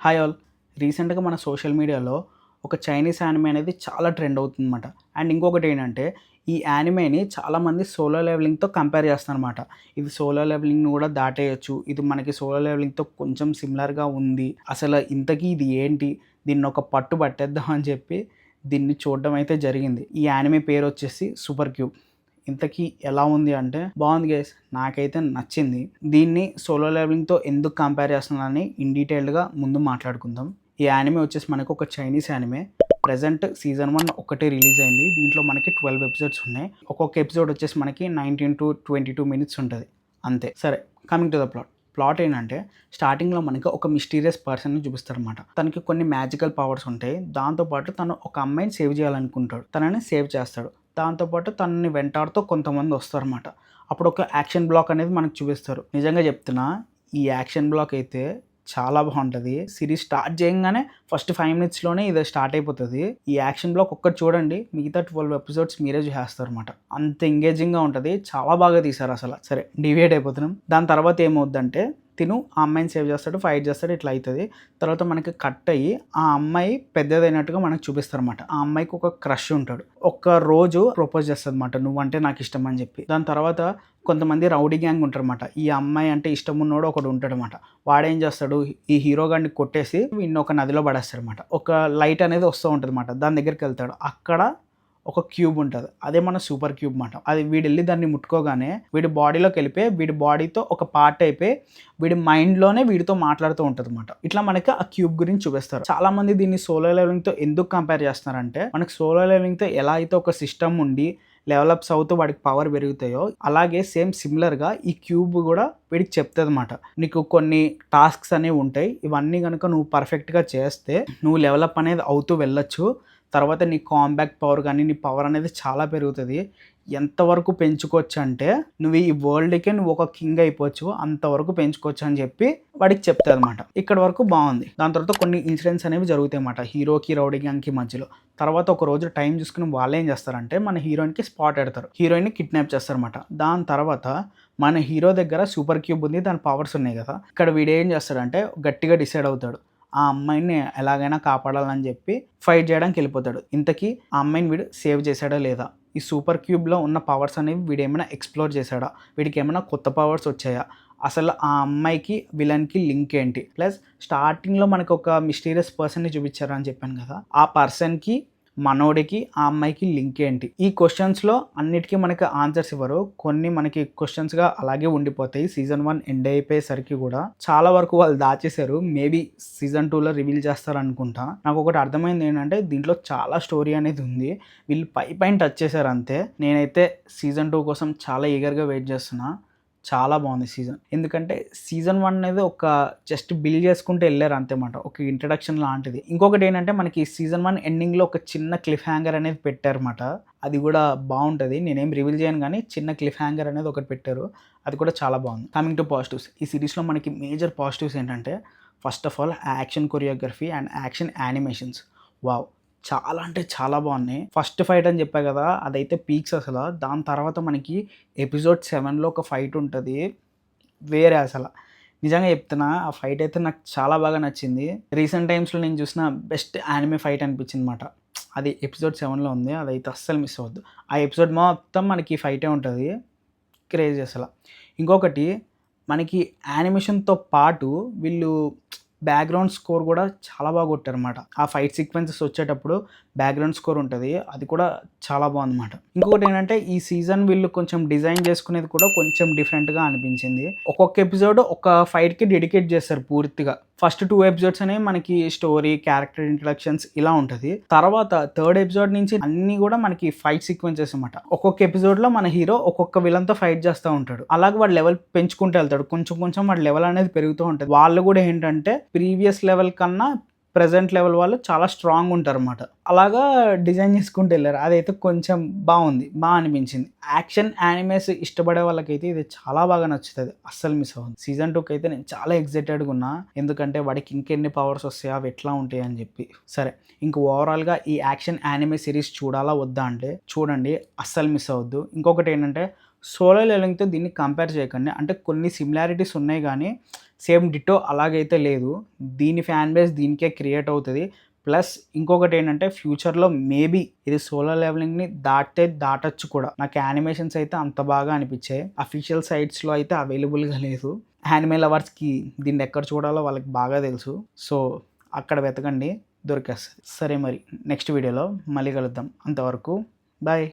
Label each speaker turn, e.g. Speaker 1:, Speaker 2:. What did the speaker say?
Speaker 1: Hi all రీసెంట్గా మన social మీడియాలో ఒక చైనీస్ యానిమే అనేది చాలా ట్రెండ్ అవుతుందన్నమాట. అండ్ ఇంకొకటి ఏంటంటే ఈ యానిమేని చాలామంది సోలో లెవెలింగ్తో కంపేర్ చేస్తారనమాట ఇది సోలో లెవెలింగ్ని కూడా దాటేయచ్చు. ఇది మనకి సోలో లెవెలింగ్తో కొంచెం సిమిలర్గా ఉంది. అసలు ఇంతకీ ఇది ఏంటి? దీన్ని ఒక పట్టు పట్టేద్దాం అని చెప్పి దీన్ని చూడడం అయితే జరిగింది. ఈ యానిమే పేరు వచ్చేసి సూపర్ క్యూబ్ ఇంతకీ ఎలా ఉంది అంటే బాగుంది గైస్ నాకైతే నచ్చింది. దీన్ని సోలో లెవెలింగ్తో ఎందుకు కంపేర్ చేస్తున్నానని ఇన్ డీటెయిల్డ్గా ముందు మాట్లాడుకుందాం. ఈ యానిమే వచ్చేసి మనకు ఒక Chinese anime present season one ఒకటి రిలీజ్ అయింది. దీంట్లో మనకి ట్వెల్వ్ ఎపిసోడ్స్ ఉన్నాయి. ఒక్కొక్క ఎపిసోడ్ వచ్చేసి మనకి nineteen to twenty two minutes ఉంటుంది. అంతే. సరే coming to the plot plot ఏంటంటే స్టార్టింగ్లో మనకి ఒక మిస్టీరియస్ పర్సన్ని చూపిస్తారనమాట తనకి కొన్ని మ్యాజికల్ పవర్స్ ఉంటాయి. దాంతోపాటు తను ఒక అమ్మాయిని సేవ్ చేయాలనుకుంటాడు. తనని సేవ్ చేస్తాడు. దాంతోపాటు తనని వెంటాడుతూ కొంతమంది వస్తారన్నమాట. అప్పుడు ఒక యాక్షన్ బ్లాక్ అనేది మనకు చూపిస్తారు. నిజంగా చెప్తున్నా ఈ యాక్షన్ బ్లాక్ అయితే చాలా బాగుంటుంది. సిరీస్ స్టార్ట్ చేయగానే ఫస్ట్ ఫైవ్ మినిట్స్లోనే ఇది స్టార్ట్ అయిపోతుంది. ఈ యాక్షన్ బ్లాక్ ఒక్కటి చూడండి మిగతా ట్వెల్వ్ ఎపిసోడ్స్ మీరే చేస్తారు అనమాట అంత ఎంగేజింగ్గా ఉంటుంది చాలా బాగా తీశారు అసలు. సరే డివైడ్ అయిపోతున్నాం. దాని తర్వాత ఏమవుద్దంటే తిను ఆ అమ్మాయిని సేవ్ చేస్తాడు ఫైట్ చేస్తాడు ఇట్లా అవుతుంది తర్వాత మనకి కట్ అయ్యి ఆ అమ్మాయి పెద్దదైనట్టుగా మనకు చూపిస్తారు అనమాట ఆ అమ్మాయికి ఒక క్రష్ ఉంటాడు. ఒక రోజు ప్రపోజ్ చేస్తుంది అనమాట నువ్వంటే నాకు ఇష్టం అని చెప్పి. దాని తర్వాత కొంతమంది రౌడీ గ్యాంగ్ ఉంటారన్నమాట. ఈ అమ్మాయి అంటే ఇష్టం ఉన్నోడు ఒకడు ఉంటాడనమాట వాడేం చేస్తాడు? ఈ హీరోగాడిని కొట్టేసి వీడిని ఒక నదిలో పడేస్తాడనమాట ఒక లైట్ అనేది వస్తూ ఉంటుంది అనమాట దాని దగ్గరికి వెళ్తాడు. అక్కడ ఒక క్యూబ్ ఉంటుంది. అదే మన సూపర్ క్యూబ్ మాట. అది వీడు వెళ్ళి దాన్ని ముట్టుకోగానే వీడి బాడీలోకి వెళ్ళిపోయి వీడి బాడీతో ఒక పార్ట్ అయిపోయి వీడి మైండ్లోనే వీడితో మాట్లాడుతూ ఉంటుంది అనమాట ఇట్లా మనకి ఆ క్యూబ్ గురించి చూపిస్తారు. చాలా మంది దీన్ని సోలో లెవెలింగ్తో ఎందుకు కంపేర్ చేస్తున్నారంటే మనకి సోలో లెవెలింగ్తో ఎలా అయితే ఒక సిస్టమ్ ఉండి డెవలప్స్ అవుతూ వాడికి పవర్ పెరుగుతాయో అలాగే సేమ్ సిమిలర్గా ఈ క్యూబ్ కూడా వీడికి చెప్తుంది అనమాట నీకు కొన్ని టాస్క్స్ అనేవి ఉంటాయి. ఇవన్నీ కనుక నువ్వు పర్ఫెక్ట్గా చేస్తే నువ్వు లెవలప్ అనేది అవుతూ వెళ్ళొచ్చు. తర్వాత నీ కాంబ్యాక్ట్ పవర్ కానీ నీ పవర్ అనేది చాలా పెరుగుతుంది. ఎంతవరకు పెంచుకోవచ్చు అంటే నువ్వు ఈ వరల్డ్కే నువ్వు ఒక కింగ్ అయిపోవచ్చు. అంతవరకు పెంచుకోవచ్చు అని చెప్పి వాడికి చెప్తా అనమాట ఇక్కడ వరకు బాగుంది. దాని తర్వాత కొన్ని ఇన్సిడెంట్స్ అనేవి జరుగుతాయి అన్నమాట. హీరోకి రౌడీ గ్యాంగ్కి మధ్యలో. తర్వాత ఒక రోజు టైం చూసుకుని వాళ్ళు ఏం చేస్తారంటే మన హీరోయిన్కి స్పాట్ పెడతారు. హీరోయిన్ని కిడ్నాప్ చేస్తారనమాట దాని తర్వాత మన హీరో దగ్గర సూపర్ క్యూబ్ ఉంది. దాని పవర్స్ ఉన్నాయి కదా. ఇక్కడ వీడు ఏం చేస్తాడంటే గట్టిగా డిసైడ్ అవుతాడు. ఆ అమ్మాయిని ఎలాగైనా కాపాడాలని చెప్పి ఫైట్ చేయడానికి వెళ్ళిపోతాడు. ఇంతకీ ఆ అమ్మాయిని వీడు సేవ్ చేశాడా లేదా? ఈ సూపర్ క్యూబ్లో ఉన్న పవర్స్ అనేవి వీడు ఏమైనా ఎక్స్ప్లోర్ చేశాడా? వీడికి ఏమైనా కొత్త పవర్స్ వచ్చాయా? అసలు ఆ అమ్మాయికి విలన్కి లింక్ ఏంటి? ప్లస్ స్టార్టింగ్లో మనకు ఒక మిస్టీరియస్ పర్సన్ని చూపించారు అని చెప్పాను కదా? ఆ పర్సన్కి మనోడికి ఆ అమ్మాయికి లింక్ ఏంటి? ఈ క్వశ్చన్స్లో అన్నిటికీ మనకి ఆన్సర్స్ ఇవ్వరు. కొన్ని మనకి క్వశ్చన్స్గా అలాగే ఉండిపోతాయి. సీజన్ వన్ ఎండ్ అయిపోయేసరికి కూడా చాలా వరకు వాళ్ళు దాచేశారు. మేబీ సీజన్ టూలో రివీల్ చేస్తారు అనుకుంటా నాకు ఒకటి అర్థమైంది ఏంటంటే దీంట్లో చాలా స్టోరీ అనేది ఉంది. వీళ్ళు పై పైన టచ్ చేశారు అంతే. నేనైతే సీజన్ టూ కోసం చాలా ఈగర్గా వెయిట్ చేస్తున్నా. చాలా బాగుంది సీజన్. ఎందుకంటే సీజన్ వన్ అనేది ఒక జస్ట్ బిల్ చేసుకుంటూ వెళ్ళారు అంతేమాట. ఒక ఇంట్రడక్షన్ లాంటిది. ఇంకొకటి ఏంటంటే మనకి సీజన్ వన్ ఎండింగ్లో ఒక చిన్న క్లిఫ్ హ్యాంగర్ అనేది పెట్టారన్నమాట. అది కూడా బాగుంటుంది. నేనేం రివీల్ చేయను కానీ చిన్న క్లిఫ్ హ్యాంగర్ అనేది ఒకటి పెట్టారు. అది కూడా చాలా బాగుంది. కమింగ్ టు పాజిటివ్స్ ఈ సిరీస్లో మనకి మేజర్ పాజిటివ్స్ ఏంటంటే first of all action choreography and action animations wow చాలా అంటే చాలా బాగున్నాయి. ఫస్ట్ ఫైట్ అని చెప్పా కదా అదైతే పీక్స్ అసలు. దాని తర్వాత మనకి ఎపిసోడ్ సెవెన్లో ఒక ఫైట్ ఉంటుంది. వేరే అసలు. నిజంగా చెప్తున్నా ఆ ఫైట్ అయితే నాకు చాలా బాగా నచ్చింది. రీసెంట్ టైమ్స్లో నేను చూసిన బెస్ట్ యానిమే ఫైట్ అనిపించింది అనమాట అది ఎపిసోడ్ సెవెన్లో ఉంది. అదైతే అస్సలు మిస్ అవ్వద్దు. ఆ ఎపిసోడ్ మొత్తం మనకి ఫైటే ఉంటుంది. క్రేజీ అసలు. ఇంకొకటి మనకి యానిమేషన్తో పాటు వీళ్ళు బ్యాక్గ్రౌండ్ స్కోర్ కూడా చాలా బాగా కొట్టారనమాట ఆ ఫైట్ సీక్వెన్సెస్ వచ్చేటప్పుడు బ్యాక్గ్రౌండ్ స్కోర్ ఉంటుంది. అది కూడా చాలా బాగుందన్నమాట. ఇంకొకటి ఏంటంటే ఈ సీజన్ వీళ్ళు కొంచెం డిజైన్ చేసుకునేది కూడా కొంచెం డిఫరెంట్గా అనిపించింది. ఒక్కొక్క ఎపిసోడ్ ఒక ఫైట్కి డెడికేట్ చేస్తారు పూర్తిగా. ఫస్ట్ టూ ఎపిసోడ్స్ అనేవి మనకి స్టోరీ క్యారెక్టర్ ఇంట్రడక్షన్స్ ఇలా ఉంటుంది. తర్వాత థర్డ్ ఎపిసోడ్ నుంచి అన్ని కూడా మనకి ఫైట్ సీక్వెన్సెస్ అనమాట ఒక్కొక్క ఎపిసోడ్లో మన హీరో ఒక్కొక్క విలన్తో ఫైట్ చేస్తూ ఉంటాడు. అలాగే వాడు లెవెల్ పెంచుకుంటూ వెళ్తాడు. కొంచెం కొంచెం వాడి లెవెల్ అనేది పెరుగుతూ ఉంటుంది. వాళ్ళు కూడా ఏంటంటే ప్రీవియస్ లెవెల్ కన్నా ప్రజెంట్ లెవెల్ వాళ్ళు చాలా స్ట్రాంగ్ ఉంటారు అనమాట అలాగా డిజైన్ చేసుకుంటూ వెళ్ళారు. అదైతే కొంచెం బాగుంది బాగా అనిపించింది. యాక్షన్ యానిమేస్ ఇష్టపడే వాళ్ళకైతే ఇది చాలా బాగా నచ్చుతుంది. అస్సలు మిస్ అవ్వదు సీజన్ టూకి అయితే నేను చాలా ఎగ్జైటెడ్గా ఉన్నా. ఎందుకంటే వాడికి ఇంకెన్ని పవర్స్ వస్తాయి అవి ఎట్లా ఉంటాయి అని చెప్పి. సరే ఇంక ఓవరాల్గా ఈ యాక్షన్ యానిమే సిరీస్ చూడాలా వద్దా అంటే చూడండి అస్సలు మిస్ అవ్వద్దు. ఇంకొకటి ఏంటంటే సోలో లెవెలింగ్తో దీన్ని కంపేర్ చేయకండి. అంటే కొన్ని సిమిలారిటీస్ ఉన్నాయి కానీ సేమ్ డిటో అలాగైతే లేదు. దీని ఫ్యాన్ బేస్ దీనికే క్రియేట్ అవుతుంది. ప్లస్ ఇంకొకటి ఏంటంటే ఫ్యూచర్లో మేబీ ఇది సోలో లెవెలింగ్ని దాటే దాటచ్చు కూడా. నాకు యానిమేషన్స్ అయితే అంత బాగా అనిపించాయి. అఫీషియల్ సైట్స్లో అయితే అవైలబుల్గా లేదు. యానిమే లవర్స్కి దీన్ని ఎక్కడ చూడాలో వాళ్ళకి బాగా తెలుసు. సో అక్కడ వెతకండి. దొరికేస్తుంది. సరే మరి నెక్స్ట్ వీడియోలో మళ్ళీ కలుద్దాం. అంతవరకు బాయ్.